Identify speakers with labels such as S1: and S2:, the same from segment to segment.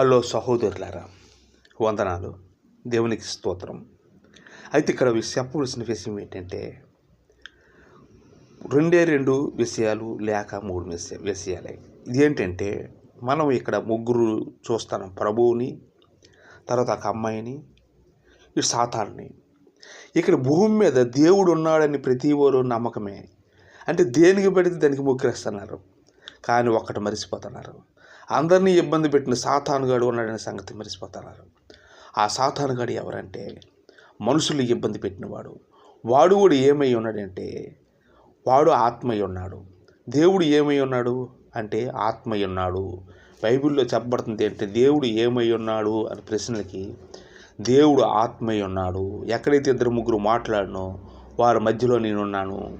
S1: Hello సహోదరులారా వందనాలు. దేవునికి స్తోత్రం. అయితే ఇక్కడ చెప్పవలసిన విషయం ఏంటంటే రెండే రెండు విషయాలు లేక మూడు విషయ విషయాలే. ఇదేంటంటే మనం ఇక్కడ ముగ్గురు చూస్తాం ప్రభువుని తర్వాత ఒక అమ్మాయిని ఈ సాతాన్ని. ఇక్కడ భూమి మీద దేవుడు ఉన్నాడని ప్రతి ఒరు నమ్మకమే. అంటే దేనికి పెడితే దానికి ముగ్గురేస్తున్నారు. కానీ ఒక్కటి మరిచిపోతున్నారు. అందరినీ ఇబ్బంది పెట్టిన సాతానుగాడు ఉన్నాడనే సంగతి మరిచిపోతున్నారు ఆ సాతానుగాడు ఎవరంటే మనుషులు ఇబ్బంది పెట్టినవాడు. వాడు కూడా ఏమై ఉన్నాడంటే వాడు ఆత్మయ్య ఉన్నాడు. దేవుడు ఏమై ఉన్నాడు అంటే ఆత్మయ్య ఉన్నాడు. బైబిల్లో చెప్పబడుతుంది అంటే దేవుడు ఏమై ఉన్నాడు అనే ప్రశ్నలకి దేవుడు ఆత్మయ్య ఉన్నాడు. ఎక్కడైతే ఇద్దరు ముగ్గురు మాట్లాడినో వారి మధ్యలో నేనున్నాను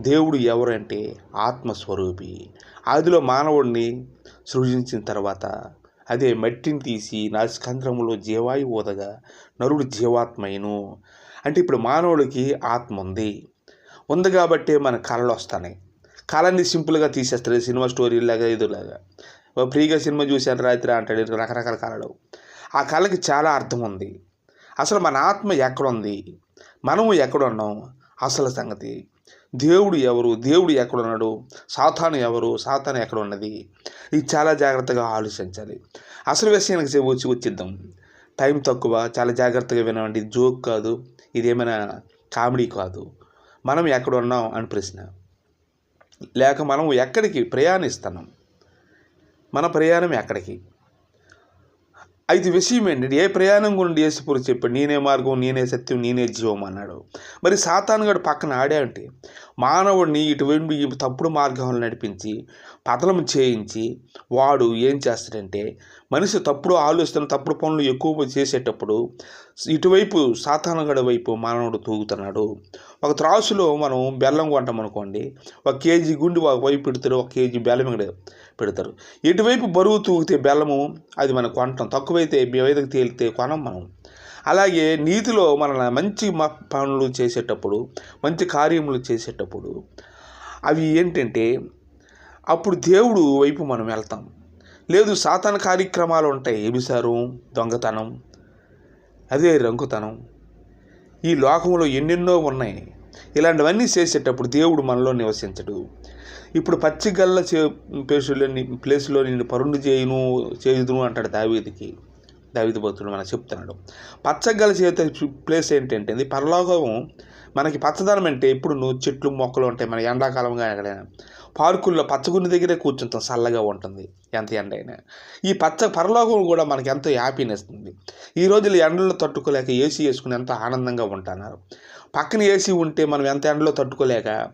S1: దేవుడు ఎవరంటే ఆత్మస్వరూపి. ఆదిలో మానవుడిని సృజించిన తర్వాత అదే మట్టిని తీసి నా స్కంద్రములో జీవాయు ఊదగా నరుడు జీవాత్మయను అంటే ఇప్పుడు మానవుడికి ఆత్మ ఉంది. ఉంది కాబట్టే మన కళలు వస్తున్నాయి కళని సింపుల్గా తీసేస్తారు సినిమా స్టోరీ లాగా ఇదిలాగా ఫ్రీగా సినిమా చూశాను రాత్రి అంటాడు రకరకాల కళలు ఆ కళకి చాలా అర్థం ఉంది. అసలు మన ఆత్మ ఎక్కడుంది? మనము ఎక్కడున్నాం? అసలు సంగతి. దేవుడు ఎవరు? దేవుడు ఎక్కడున్నాడు? సాతాను ఎవరు? సాతాను ఎక్కడ ఉన్నది ఇది చాలా జాగ్రత్తగా ఆలోచించాలి. అసలు విషయానికి వచ్చి వచ్చిద్దాం. టైం తక్కువ చాలా జాగ్రత్తగా వినండి. జోక్ కాదు ఇదేమైనా కామెడీ కాదు. మనం ఎక్కడ ఉన్నాం అని ప్రశ్న. లేక మనం ఎక్కడికి ప్రయాణిస్తున్నాం? మన ప్రయాణం ఎక్కడికి? అయితే విషయం ఏంటంటే ఏ ప్రయాణం గురించి యేసుపురు చెప్పాడు నేనే మార్గం నేనే సత్యం నేనే జీవం అన్నాడు. మరి సాతానుగాడు పక్కన ఆడే అంటే మానవుడిని ఇటువంటి తప్పుడు మార్గంలో నడిపించి పతనం చేయించి వాడు ఏం చేస్తాడంటే మనిషి తప్పుడు ఆలోచన తప్పుడు పనులు ఎక్కువ చేసేటప్పుడు ఇటువైపు సాతానుగడ వైపు మానవుడు తూగుతున్నాడు. ఒక త్రాసులో మనం బెల్లం కొంటాం అనుకోండి ఒక కేజీ గుండి ఒక వైపు పెడతారు ఒక కేజీ బెల్లం ఇక్కడ పెడతారు. ఎటువైపు బరువు తూగితే బెల్లము అది మనం కొంటాం. తక్కువైతే మీదకి తేలితే కొనం మనం. అలాగే నీతిలో మన మంచి మ- పనులు చేసేటప్పుడు మంచి కార్యములు చేసేటప్పుడు అవి ఏంటంటే అప్పుడు దేవుడు వైపు మనం వెళ్తాం. లేదు సాతాన కార్యక్రమాలు ఉంటాయి. ఎబిసారం దొంగతనం అదే రంకుతనం. ఈ లోకంలో ఎన్నెన్నో ఉన్నాయి. ఇలాంటివన్నీ చేసేటప్పుడు దేవుడు మనలో నివసించడు. ఇప్పుడు పచ్చిగల్ల చే ప్లేసులోని ప్లేస్లో నేను పరుండు చేయను చేయుదును అంటాడు దావేదికి. దావీది భక్తుడు మనకు చెప్తున్నాడు. పచ్చగల చేత ప్లేస్ ఏంటంటే ఇది పరలోకం మనకి పచ్చదనం అంటే ఇప్పుడు నువ్వు చెట్లు మొక్కలు ఉంటాయి. మన కానీ ఎక్కడైనా పార్కుల్లో పచ్చగుండి దగ్గరే కూర్చుంటాం. చల్లగా ఉంటుంది. ఎంత ఎండ అయినా. ఈ పచ్చ పరలోకం కూడా మనకి ఎంతో హ్యాపీనెస్ ఉంది. ఈ రోజులు ఎండలో తట్టుకోలేక ఏసీ వేసుకుని ఎంతో ఆనందంగా ఉంటున్నారు. పక్కన ఏసీ ఉంటే మనం ఎంత ఎండలో తట్టుకోలేక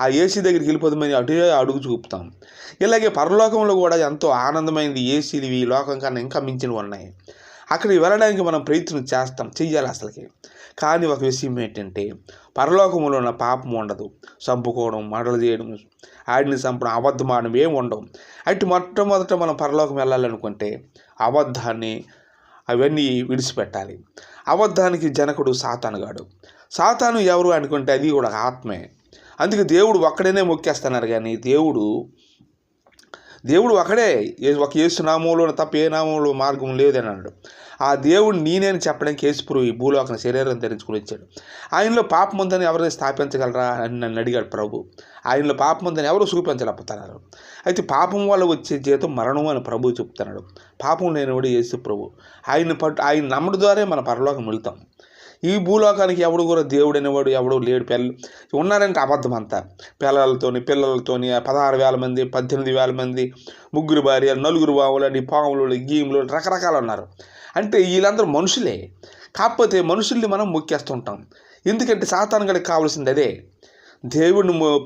S1: ఆ ఏసీ దగ్గరికి వెళ్ళిపోతామని అటు అడుగు చూపుతాం. ఇలాగే పరలోకంలో కూడా ఎంతో ఆనందమైనది ఏసీలు ఈ లోకం కన్నా ఇంకా మించినవి ఉన్నాయి. అక్కడికి వెళ్ళడానికి మనం ప్రయత్నం చేస్తాం చెయ్యాలి అసలుకి. కానీ ఒక విషయం ఏంటంటే పరలోకంలో ఉన్న పాపం ఉండదు. చంపుకోవడం మడలు చేయడం ఆడిని చంపడం అబద్ధం ఆడడం ఏం ఉండవు. అటు మొట్టమొదట మనం పరలోకం వెళ్ళాలనుకుంటే అబద్ధాన్ని అవన్నీ విడిచిపెట్టాలి. అబద్ధానికి జనకుడు సాతానుగాడు సాతాను ఎవరు అనుకుంటే అది కూడా ఆత్మే. అందుకే దేవుడు ఒక్కడనే మొక్కేస్తున్నారు కానీ దేవుడు దేవుడు ఒకడే ఏ- ఒక యేసు నామంలో తప్ప ఏ నామంలో మార్గం లేదని అన్నాడు ఆ దేవుడు నేనేని చెప్పడానికి యేసుప్రు ఈ భూలోకన శరీరం ధరించుకుని వచ్చాడు. ఆయనలో పాపం ఉందని ఎవరిని స్థాపించగలరా అని నన్ను అడిగాడు ప్రభు. ఆయనలో పాపం ఉందని ఎవరు చూపించలేకపోతున్నారు? అయితే పాపం వల్ల వచ్చే జీతం మరణం అని ప్రభు చెప్తున్నాడు. పాపం లేనివాడు యేసు ప్రభు. ఆయన పట్టు ఆయన నమ్మడం ద్వారా మన పరలోకం వెళ్తాం. ఈ భూలోకానికి ఎవడు కూడా దేవుడు అనేవాడు ఎవడు లేడు. పిల్ల ఉన్నారంటే అబద్ధం అంతా. పిల్లలతోని పిల్లలతోని పదహారు వేల మంది పద్దెనిమిది వేల మంది ముగ్గురు భార్య నలుగురు బావులని పాములు గీములు రకరకాలు ఉన్నారు. అంటే వీళ్ళందరూ మనుషులే. కాకపోతే మనుషుల్ని మనం మొక్కేస్తుంటాం. ఎందుకంటే సాతాను గడికి కావాల్సింది అదే. దేవుడిని